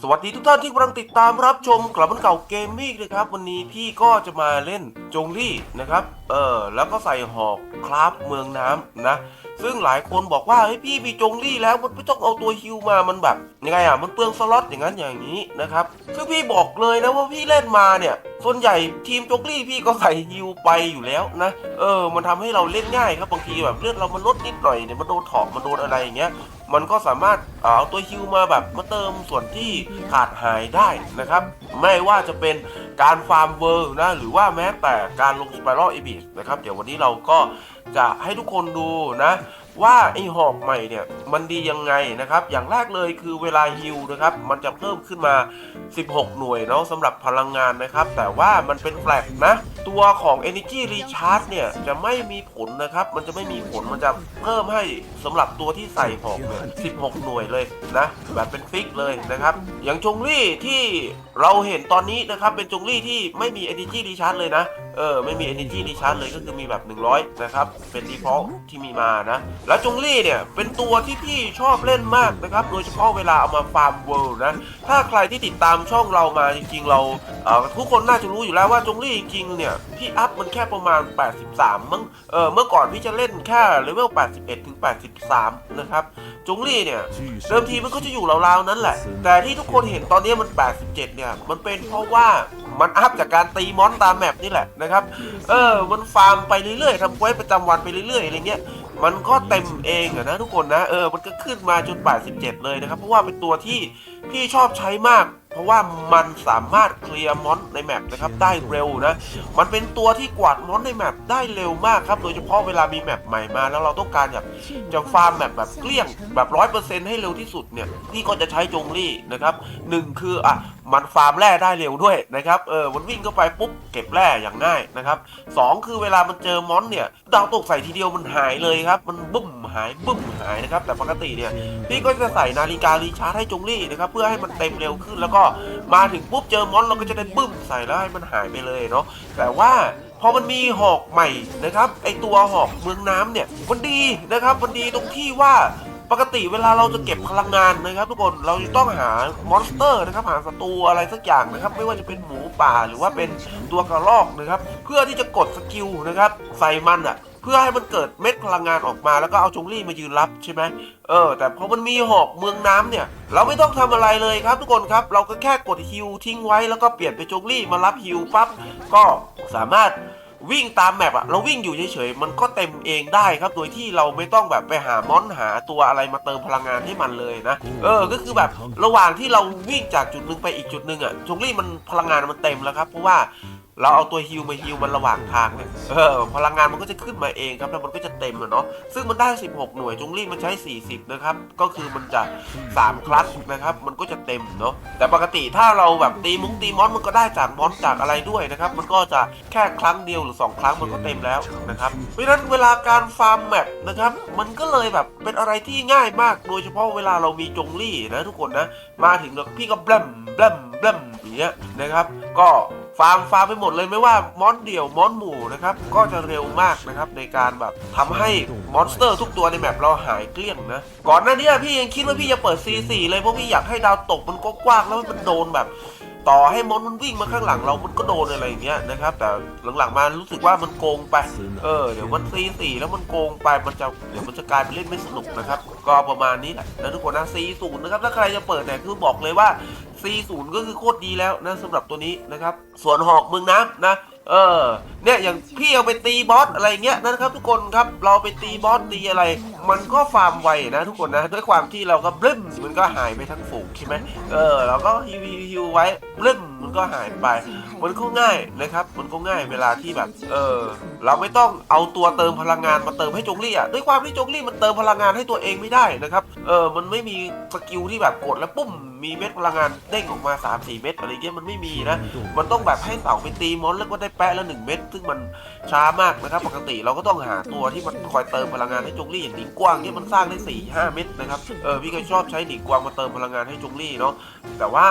สวัสดีทุกท่านที่กำลังติดตามรับชมกลับมันเก่าเกมมิ่งนะครับ วันนี้พี่ก็จะมาเล่นจงลี่นะครับ เออแล้วก็ใส่หอกคราฟเมืองน้ำนะ ซึ่งหลายคนบอกว่าเฮ้ยพี่มีจงลี่แล้วมันไม่ต้องเอาตัวฮิวมามันแบบยังไงอะมันเปลืองสล็อตอย่างนั้นอย่างนี้นะครับซึ่งพี่บอกเลยนะว่าพี่เล่นมาเนี่ยส่วนใหญ่ทีมจงลี่พี่ก็ใส่ฮิวไปอยู่แล้วนะเออ มันทำให้เราเล่นง่ายครับบางทีแบบเลือดเรามันลดนิดหน่อยเนี่ยมันโดนถอกมันโดนอะไรอย่างเงี้ยมันก็สามารถเอาตัวฮิวมาแบบมาเติมส่วนที่ขาดหายได้นะครับ ไม่ว่าจะเป็นการฟาร์มเวิร์นะหรือว่าแม้แต่การลงสไปรัลเอบิสนะครับ เดี๋ยววันนี้เราก็ จะให้ทุกคนดูนะ ว่าไอหอกใหม่เนี่ยมันดียังไงนะครับ อย่างแรกเลยคือเวลาฮิวนะครับ มันจะเพิ่มขึ้นมา 16 หน่วยเนาะสำหรับพลังงานนะครับ แต่ว่ามันเป็นแฟลกนะตัวของ Energy Recharge เนี่ยจะไม่มีผลนะครับ มันจะไม่มีผล มันจะเพิ่มให้สำหรับตัวที่ใส่หอกเนี่ย16 หน่วยเลยนะ แบบเป็นฟิกเลยนะครับ อย่างจงลี่ที่เราเห็นตอนนี้นะครับ เป็นจงลี่ที่ไม่มี Energy Recharge เลยนะ เออ ไม่มี Energy Recharge เลยก็คือมีแบบ 100 นะครับ เป็น default ที่มีมานะ แล้วจงลี่เนี่ยเป็นตัวที่พี่ชอบเล่นมากนะครับ โดยเฉพาะเวลาเอามาฟาร์มเวิลด์นะ ถ้าใครที่ติดตามช่องเรามาจริงๆเราเออทุกคนน่าจะรู้อยู่แล้วว่าจงลี่จริงๆเนี่ยพี่อัพมันแค่ประมาณ 83มั้งเออเมื่อก่อนพี่จะเล่นแค่เลเวล 81 ถึง 83 นะครับจงลี่เนี่ยเดิมทีมันก็จะอยู่ราวๆนั้นแหละ แต่ที่ทุกคนเห็นตอนนี้มัน 87 เนี่ย มันเป็นเพราะว่ามันอัพจากการตีมอนตามแมปนี่แหละนะครับ เออ มันฟาร์มไปเรื่อยๆทำเควสประจำวันไปเรื่อยๆอะไรเงี้ยมันก็เต็มเองอะนะทุกคนนะ เออ มันก็ขึ้นมาจน 87 เลยนะครับ เพราะว่าเป็นตัวที่พี่ชอบใช้มากเพ ราะว่ามันสามารถเคลียร์มอนในแมปนะครับได้เร็วนะ มันเป็นตัวที่กวาดมอนในแมปได้เร็วมากครับ โดยเฉพาะเวลามีแมปใหม่มา แล้วเราต้องการแบบจะฟาร์มแมปแบบเกลี้ยงแบบร้อยเปอร์เซ็นต์ให้เร็วที่สุดเนี่ยพี่ก็จะใช้จงลี่นะครับหนึ่งคืออะมันฟาร์มแร่ได้เร็วด้วยนะครับเออมันวิ่งเข้าไปปุ๊บเก็บแร่อย่างง่ายนะครับสองคือเวลามันเจอมอนเนี่ยดาวตกใส่ทีเดียวมันหายเลยครับมันบึ้มหายบึ้มหายนะครับแต่ปกติเนี่ยพี่ก็จะใส่นาฬิการีชาร์จให้จงลี่นะครับเพื่อให้มันเต็มเร็วขึ้นแล้วก็มาถึงปุ๊บเจอมอนเราก็จะได้บึ้มใส่แล้วให้มันหายไปเลยเนาะแต่ว่าพอมันมีหอกใหม่นะครับไอตัวหอกเมืองน้ำเนี่ยมันดีนะครับมันดีตรงที่ว่า ปกติเวลาเราจะเก็บพลังงานนะครับ ทุกคนเราจะต้องหามอนสเตอร์นะครับหาศัตรูอะไรสักอย่างนะครับ ไม่ว่าจะเป็นหมูป่าหรือว่าเป็นตัวกระรอกนะครับ เพื่อที่จะกดสกิลนะครับใส่มันอะเพื่อให้มันเกิดเม็ดพลังงานออกมาแล้วก็เอาจงลี่มายืนรับใช่ไหมเออ แต่พอมันมีหอกเมืองน้ำเนี่ย เราไม่ต้องทำอะไรเลยครับ ทุกคนครับ เราก็แค่กดฮิวทิ้งไว้แล้วก็เปลี่ยนไปจงลี่มารับฮิวปั๊บก็สามารถ วิ่งตามแมปอะเราวิ่งอยู่เฉยๆมันก็เต็มเองได้ครับ โดยที่เราไม่ต้องแบบไปหามอนหาตัวอะไรมาเติมพลังงานให้มันเลยนะ เออ ก็คือแบบระหว่างที่เราวิ่งจากจุดหนึ่งไปอีกจุดหนึ่งอะจงลี่มันพลังงานมันเต็มแล้วครับ เพราะว่า เราเอาตัวฮิวมาฮิวมันระหว่างทางเนี่ยเออพลังงานมันก็จะขึ้นมาเองครับแล้วมันก็จะเต็มอะเนาะซึ่งมันได้ 16 หน่วยจงลี่มันใช้ 40 นะครับ ก็คือมันจะ3คลัสนะครับ มันก็จะเต็มเนาะแต่ปกติถ้าเราแบบตีมุ้งตีมอนมันก็ได้จากมอนจากอะไรด้วยนะครับ มันก็จะแค่ครั้งเดียวหรือ 2 ครั้งมันก็เต็มแล้วนะครับเพราะฉะนั้นเวลาการฟาร์มแมปนะครับมันก็เลยแบบเป็นอะไรที่ง่ายมากโดยเฉพาะเวลาเรามีจงลี่นะทุกคนนะมาถึงแล้วพี่ก็แบลมแบลมแบลมอย่างเงี้ยนะครับ ก็ ฟาร์มฟาร์มไปหมดเลยไม่ว่ามอนเดี่ยวมอนหมู่นะครับก็จะเร็วมากนะครับในการแบบทำให้มอนสเตอร์ทุกตัวในแมปเราหายเกลี้ยงนะก่อนหน้านี้พี่ยังคิดว่าพี่จะเปิด C4 เลยเพราะพี่อยากให้ดาวตกมันก็กว้างแล้วมันโดนแบบต่อให้มอนมันวิ่งมาข้างหลังเรา มันก็โดนอะไรอย่างเงี้ยนะครับ แต่หลังๆมารู้สึกว่ามันโกงไป เออ เดี๋ยวมันซีสี่แล้วมันโกงไป มันจะ เดี๋ยวมันจะกลายเป็นเล่นไม่สนุกนะครับ ก็ประมาณนี้แหละนะทุกคนนะซีศูนย์นะครับ ถ้าใครจะเปิดเนี่ยคือบอกเลยว่า40 ก็คือโคตรดีแล้วนะสำหรับตัวนี้นะครับ ส่วนหอกเมืองน้ำนะ เออ เนี่ยอย่างพี่เอาไปตีบอสอะไรเงี้ยนะครับ ทุกคนครับ เราไปตีบอสตีอะไร มันก็ฟาร์มไวนะทุกคนนะ ด้วยความที่เราก็บลึ้มมันก็หายไปทั้งฝูงใช่ไหมเออ เราก็ฮิวฮิวฮิวไว้บลึ้ม มันก็หายไป มันก็ง่ายนะครับ มันก็ง่ายเวลาที่แบบ เออ เราไม่ต้องเอาตัวเติมพลังงานมาเติมให้จงลี่อะ ด้วยความที่จงลี่มันเติมพลังงานให้ตัวเองไม่ได้นะครับ เออ มันไม่มีสกิลที่แบบกดแล้วปุ้มมีเม็ดพลังงานเด้งออกมา 3-4 เม็ดอะไรเงี้ยมันไม่มีนะ มันต้องแบบให้เต่าไปตีมอนแล้วก็ได้แปะละหนึ่งเม็ดซึ่งมันช้ามากนะครับ ปกติเราก็ต้องหาตัวที่มันคอยเติมพลังงานให้จงลี่อย่างหนิงกวางที่มันสร้างได้4ี่ห้าเม็ดนะครับ เออพี่ก็ชอบใช้หนิงกวางมาเติมพลังงานให้จงลี่เนาะ แต่ว่า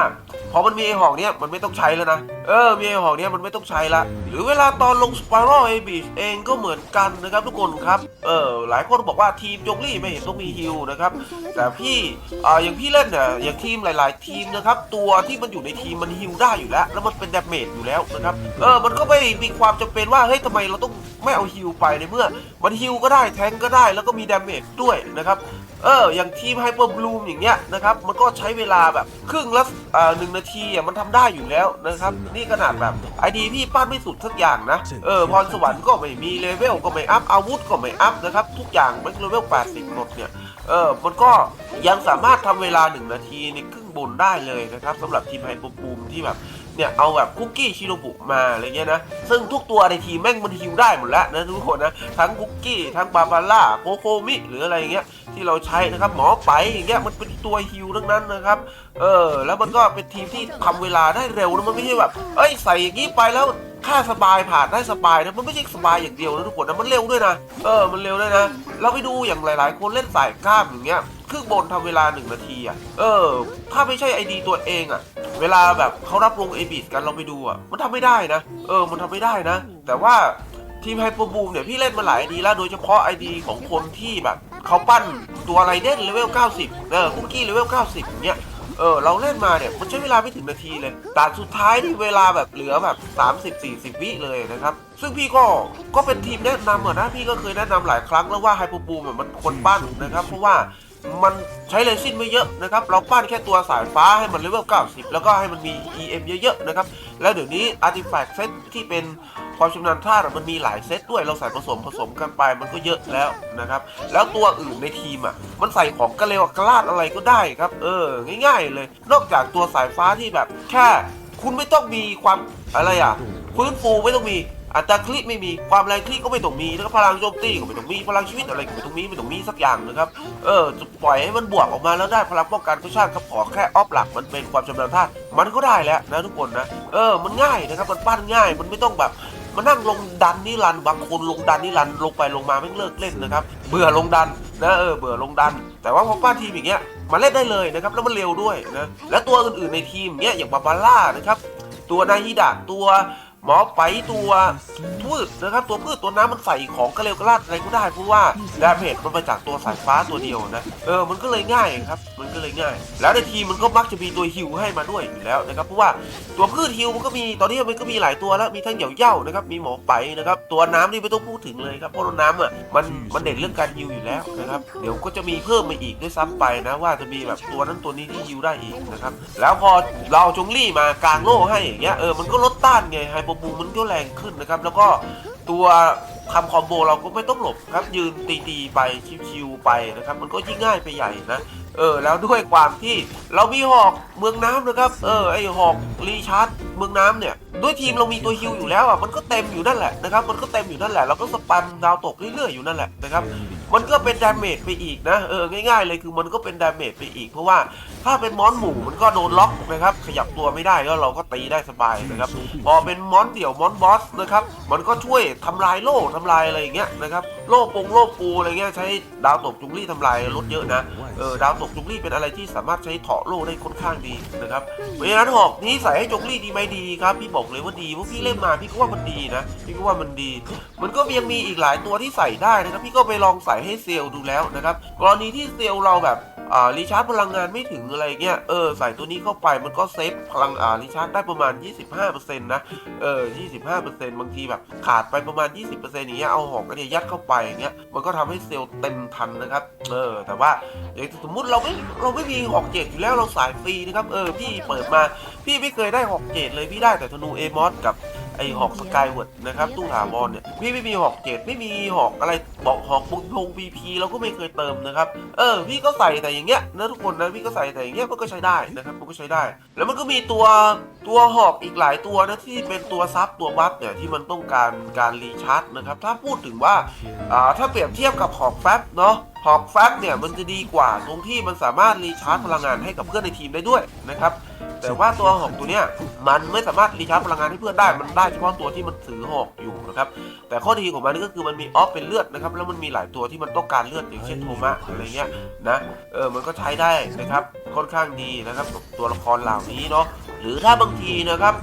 พอมันมีไอ้หอกเนี้ยมันไม่ต้องใช้แล้วนะ เออมีไอหอเนี้ยมันไม่ต้องใช้ละ หรือเวลาตอนลงสปาร์โรเอบีเองก็เหมือนกันนะครับทุกคนครับ เออหลายคนบอกว่าทีมจงลี่ไม่เห็นต้องมีฮิลนะครับ แต่พี่อ่าอย่างพี่เล่นเนี่ยอย่างทีมหลาย ๆ ทีมนะครับตัวที่มันอยู่ในทีมมันฮิลได้อยู่แล้ว แล้วมันเป็นดาเมจอยู่แล้วนะครับ เออมันก็ไม่มีความจำเป็นว่าเฮ้ยทำไมเราต้องไม่เอาฮิลไปในเมื่อ มันฮิลก็ได้แทงก็ได้แล้วก็มีดาเมจด้วยนะครับเอออย่างทีมไฮเปอร์บลูมอย่างเงี้ยนะครับมันก็ใช้เวลาแบบครึ่งละอ่าหนึ่งนาทีอะมันทำได้อยู่แล้วนะครับ นี่ขนาดแบบไอดีพี่ปั้นไม่สุดสักอย่างนะเออพรสวรรค์ก็ไม่มีเลเวลก็ไม่อัพอาวุธก็ไม่อัพนะครับทุกอย่างมันเลเวล 80 หมดเนี่ยเออมันก็ยังสามารถทำเวลา 1 นาทีในครึ่งบนได้เลยนะครับสำหรับทีมไฮเปอร์บลูมที่แบบ เนี่ยเอาแบบคุกกี้ชิโนบุมาอะไรเงี้ยนะ ซึ่งทุกตัวในทีมแม่งมันฮิวได้หมดแล้วนะทุกคนนะ ทั้งคุกกี้ทั้งบาบาร่าโคโคมิหรืออะไรเงี้ยที่เราใช้นะครับหมอไปอย่างเงี้ยมันเป็นตัวฮิวทั้งนั้นนะครับเออแล้วมันก็เป็นทีมที่ทำเวลาได้เร็วนะมันไม่ใช่แบบเอ้ยใส่อย่างนี้ไปแล้วค่าสบายผ่านได้สบายนะมันไม่ใช่สบายอย่างเดียวนะทุกคนนะมันเร็วด้วยนะเออมันเร็วด้วยนะ เราไปดูอย่างหลาย ๆ คนเล่นสายกล้ามอย่างเงี้ย ครึ่งบนทำเวลาหนึ่งนาทีอะ เออ ถ้าไม่ใช่ไอดีตัวเองอะ เวลาแบบเขารับลงเอบิสกันเราไปดูอะ มันทำไม่ได้นะ เออ มันทำไม่ได้นะ แต่ว่าทีมไฮเปอร์บูมเนี่ยพี่เล่นมาหลายไอดีแล้วโดยเฉพาะไอดีของคนที่แบบเขาปั้นตัวไรเดนเลเวล 90 เออคุกกี้เลเวล 90เงี้ยเออเราเล่นมาเนี่ยมันใช้เวลาไม่ถึงนาทีเลยแต่สุดท้ายที่เวลาแบบเหลือแบบ 30-40 วิเลยนะครับ ซึ่งพี่ก็ก็เป็นทีมแนะนำเหมือะนะพี่ก็เคยแนะนำหลายครั้งแล้วว่าไฮเปอร์บูมมันคนปั้นนะครับ เพราะว่า มันใช้เลซินไม่เยอะนะครับ เราปั้นแค่ตัวสายฟ้าให้มันเลเวล 90 แล้วก็ให้มันมี EM เยอะๆนะครับ แล้วเดี๋ยวนี้อาร์ติแฟกต์เซตที่เป็นความชำนาญท่ามันมีหลายเซตด้วยเราใส่ผสมผสมกันไปมันก็เยอะแล้วนะครับ แล้วตัวอื่นในทีมอะมันใส่ของกระเลวกระลาดอะไรก็ได้ครับ เออ ง่าย ๆ เลย นอกจากตัวสายฟ้าที่แบบแค่คุณไม่ต้องมีความอะไรอะฟื้นฟูไม่ต้องมี อัตราคลิปไม่มีความแรงคลิปก็ไม่ต้องมีแล้วก็พลังโจมตีก็ไม่ต้องมีพลังชีวิตอะไรก็ไม่ต้องมีไม่ต้องมีสักอย่างนะครับเออจะปล่อยให้มันบวกออกมาแล้วได้พลังป้องกันก็ช่างครับขอแค่ออฟหลักมันเป็นความชำนาญธามันก็ได้แล้วนะทุกคนนะเออมันง่ายนะครับมันปั้นง่ายมันไม่ต้องแบบมานั่งลงดันนิรันบางคนลงดันนิรันลงไปลงมาไม่เลิกเล่นนะครับเบื่อลงดันนะเออเบื่อลงดัน แต่ว่าพอปั้นทีมอย่างเงี้ยมาเล่นได้เลยนะครับแล้วมันเร็วด้วยนะและตัวอื่นๆในทีมเนี้ยอย่างบาบาร่านะครับตัวนายฮิดะตัว หมอไปตัวพืชนะครับตัวพืชตัวน้ำมันใส่ของกระเลวกระลาดอะไรก็ได้เพราะว่าดาเมจมันมาจากตัวสายฟ้าตัวเดียวนะเออมันก็เลยง่ายครับมันก็เลยง่าย แล้วในทีมมันก็มักจะมีตัวฮิวให้มาด้วยอยู่แล้วนะครับเพราะว่าตัวพืชฮิวมันก็มีตอนนี้มันก็มีหลายตัวแล้วมีทั้งเหย่าเย่านะครับมีหมอไปนะครับตัวน้ำนี่ไม่ต้องพูดถึงเลยครับเพราะน้ำอะมันมันเด่นเรื่องการฮิวอยู่แล้วนะครับเดี๋ยวก็จะมีเพิ่มมาอีกด้วยซ้ำไปนะว่าจะมีแบบตัวนั้นตัวนี้ที่ฮิวได้อีกนะครับแล้วพอเราจงลี่มากลางโล่ให้อย่างเงี้ยเออมันก็ลดต้านไงไฮโปบูมันก็แรงขึ้นนะครับ แล้วก็ตัวทำคอมโบเราก็ไม่ต้องหลบครับยืนตีๆไปชิวๆไปนะครับ มันก็ยิ่งง่ายไปใหญ่นะ เออแล้วด้วยความที่เรามีหอกเมืองน้ำนะครับ เออไอหอกรีชาร์ดเมืองน้ำเนี่ย ด้วยทีมเรามีตัวฮิวอยู่แล้วอะมันก็เต็มอยู่นั่นแหละนะครับมันก็เต็มอยู่นั่นแหละเราก็สปัมดาวตกเรื่อยๆอยู่นั่นแหละนะครับมันก็เป็นดาเมจไปอีกนะเออง่ายๆเลยคือมันก็เป็นดาเมจไปอีก เพราะว่าถ้าเป็นมอนหมู่มันก็โดนล็อกนะครับขยับตัวไม่ได้ก็เราก็ตีได้สบายนะครับพอเป็นมอนเดี่ยวมอนบอสนะครับมันก็ช่วยทำลายโล่ทำลายอะไรอย่างเงี้ยนะครับโล่ปงโล่ปูอะไรเงี้ยใช้ดาวตกจุงลี่ทำลายลดเยอะนะเออดาวตกจุงลี่เป็นอะไรที่สามารถใช้เถาะโล่ได้ค่อนข้างดีนะครับเพราะฉะนั้นหอกนี้ใส่ให้จุงลี่ดีไหมดีครับพี่บอกเลยว่าดีเพราะพี่เล่นมาพี่ก็ว่ามันดีนะพี่ก็ว่ามันดี มันก็ยังมีอีกหลายตัวที่ใส่ได้นะครับพี่ก็ไปลองใส่ให้เซลล์ดูแล้วนะครับกรณีที่เซลล์เราแบบ อ่ารีชาร์จพลังงานไม่ถึงอะไรเงี้ยเออใส่ตัวนี้เข้าไปมันก็เซฟพลังอ่ารีชาร์จได้ประมาณ 25%นะเออ 25%บางทีแบบขาดไปประมาณ 20%อย่างเงี้ยเอาหอกอันเนี้ยยัดเข้าไปอย่างเงี้ยมันก็ทำให้เซลล์เต็มทันนะครับเออแต่ว่าสมมุติเราไม่เราไม่มีหอกเจ็ดอยู่แล้วเราสายฟรีนะครับเออพี่เปิดมาพี่ไม่เคยได้หอกเจ็ดเลยพี่ได้แต่ธนูเอมอสกับ ไอหอกสกายเวิร์ดนะครับตู้ถาวรเนี่ยพี่ไม่มีหอกเจ็ดไม่มีหอกอะไรบอกหอกบุญพงบีพีเราก็ไม่เคยเติมนะครับเออพี่ก็ใส่แต่อย่างเงี้ยนะทุกคนนะพี่ก็ใส่แต่อย่างเงี้ยมันก็ใช้ได้นะครับมันก็ใช้ได้ แล้วมันก็มีตัวตัวหอกอีกหลายตัวนะที่เป็นตัวซับตัวบัฟเนี่ยที่มันต้องการการรีชาร์จนะครับถ้าพูดถึงว่าอ่าถ้าเปรียบเทียบกับหอกแฟบเนาะหอกแฟบเนี่ยมันจะดีกว่าตรงที่มันสามารถรีชาร์จพลังงานให้กับเพื่อนในทีมได้ด้วยนะครับ แต่ว่าตัวหอกตัวเนี้ยมันไม่สามารถรีชาร์จพลังงานให้เพื่อนได้มันได้เฉพาะตัวที่มันถือหอกอยู่นะครับแต่ข้อดีของมันก็คือมันมีออฟเป็นเลือดนะครับแล้วมันมีหลายตัวที่มันต้องการเลือดอย่างเช่นโทมะอะไรเงี้ยนะเออมันก็ใช้ได้นะครับค่อนข้างดีนะครับกับตัวละครเหล่านี้เนาะ หรือถ้าบางทีนะครับ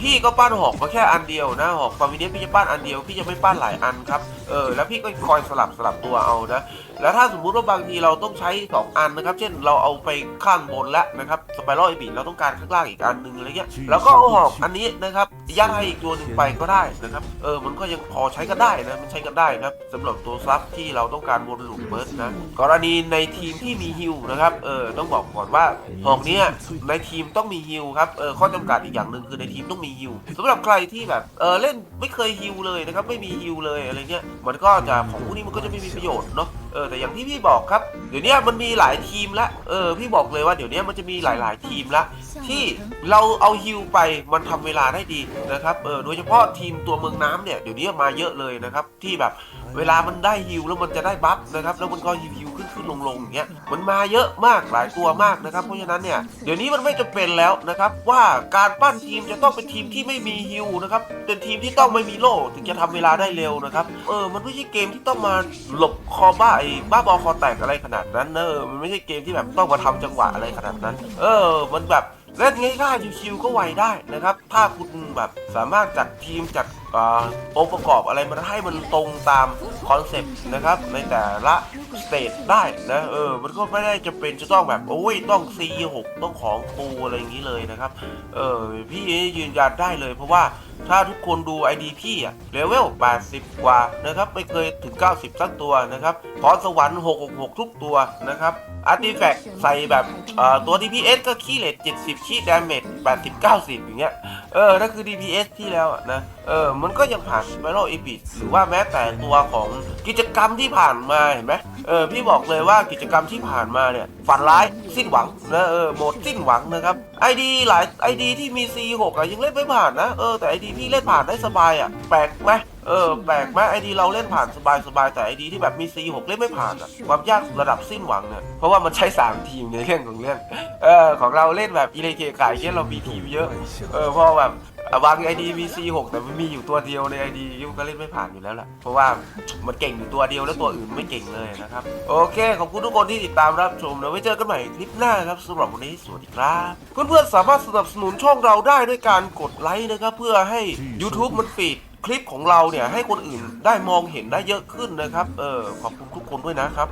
พี่ก็ปั้นหอกมาแค่อันเดียวนะหอกฟามิเนียพี่จะปั้นอันเดียวพี่จะไม่ปั้นหลายอันครับเออแล้วพี่ก็คอยสลับสลับตัวเอานะแล้วถ้าสมมุติว่าบางทีเราต้องใช้สองอันนะครับ เช่นเราเอาไปข้างบนแล้วนะครับสไปรัลไอบีเราต้องการข้างล่างอีกอันหนึ่งอะไรเงี้ยแล้วก็เอาหอกอันนี้นะครับยัดให้อีกตัวหนึ่งไปก็ได้นะครับเออมันก็ยังพอใช้กันได้นะมันใช้กันได้นะสำหรับตัวซับที่เราต้องการวนหลูปเบิร์ดนะกรณีในทีมที่มีฮิลนะครับเออต้องบอกก่อนว่าหอกเนี้ยในทีมต้องมีฮิลครับครับเออข้อจำกัดอีกอย่างหนึ่งคือในทีมต้องมีฮิลสำหรับใครที่แบบเออเล่นไม่เคยฮิลเลยนะครับไม่มีฮิลเลยอะไรเงี้ยมันก็จะของพวกนี้มันก็จะไม่มีประโยชน์เนาะเออแต่อย่างที่พี่บอกครับเดี๋ยวนี้มันมีหลายทีมละเออพี่บอกเลยว่าเดี๋ยวนี้มันจะมีหลาย ๆ ทีมละที่เราเอาฮิลไปมันทำเวลาได้ดีนะครับเออโดยเฉพาะทีมตัวเมืองน้ำเนี่ยเดี๋ยวนี้มาเยอะเลยนะครับที่แบบเวลามันได้ฮิลแล้วมันจะได้บัฟนะครับแล้วมันก็ฮิล ลงลงอย่างเงี้ยมันมาเยอะมากหลายตัวมากนะครับ เพราะฉะนั้นเนี่ยเดี๋ยวนี้มันไม่จำเป็นแล้วนะครับว่าการปั้นทีมจะต้องเป็นทีมที่ไม่มีฮิลนะครับเป็นทีมที่ต้องไม่มีโล่ถึงจะทำเวลาได้เร็วนะครับเออมันไม่ใช่เกมที่ต้องมาหลบคอบ้าไอ้บ้าบอคอแตกอะไรขนาดนั้นเนอะมันไม่ใช่เกมที่แบบต้องมาทำจังหวะอะไรขนาดนั้น เออ มันแบบเล่นง่ายๆชิวๆก็ไวได้นะครับ ถ้าคุณแบบสามารถจัดทีมจัดองค์ประกอบอะไรมันให้มันตรงตามคอนเซปต์นะครับ ในแต่ละสเตจได้นะเออมันก็ไม่ได้จะเป็นจะต้องแบบโอ้ยต้อง C6 ต้องของปูอะไรอย่างนี้เลยนะครับ เออพี่ยืนยันได้เลยเพราะว่าถ้าทุกคนดู ID พี่อะเลเวล 80 กว่านะครับ ไม่เคยถึง 90 สักตัวนะครับพรสวรรค์ 666 ทุกตัวนะครับอาร์ติแฟกต์ใส่แบบตัว DPS ก็ขี้เลท70 ขี้ดาเมจ80 90 อย่างเงี้ย เออนั่นคือ DPS ที่แล้วนะ เออมันก็ยังผ่าน Spiral Epic หรือว่าแม้แต่ตัวของกิจกรรมที่ผ่านมาเห็นไหมเออพี่บอกเลยว่ากิจกรรมที่ผ่านมาเนี่ยฝันร้ายสิ้นหวังนะเออหมดสิ้นหวังนะครับ ID หลาย ID ที่มี C6 อะยังเล่นไม่ผ่านนะเออแต่ ID พี่เล่นผ่านได้สบายอะแปลกไหมเออแปลกไหมไอดีเราเล่นผ่านสบายสบายแต่ไอดีที่แบบมี C6 เล่นไม่ผ่านอะความยากระดับสิ้นหวังเนี่ยเพราะว่ามันใช้ 3 ทีมในเรื่องของเรื่องเออของเราเล่นแบบอิเลเคขายเช่นเรามีทีมเยอะเออเพราะแบบ อ่บางไอดีมี C6 แต่มันมีอยู่ตัวเดียวในไอดีมันก็เล่นไม่ผ่านอยู่แล้วล่ะ เพราะว่ามันเก่งอยู่ตัวเดียวแล้วตัวอื่นไม่เก่งเลยนะครับ โอเค ขอบคุณทุกคนที่ติดตามรับชมแล้วไว้เจอกันใหม่คลิปหน้าครับสำหรับวันนี้สวัสดีครับ เพื่อนๆสามารถสนับสนุนช่องเราได้ด้วยการกดไลค์นะครับ เพื่อให้ YouTube มันฟีดคลิปของเราเนี่ยให้คนอื่นได้มองเห็นได้เยอะขึ้นนะครับ เออขอบคุณทุกคนด้วยนะครับ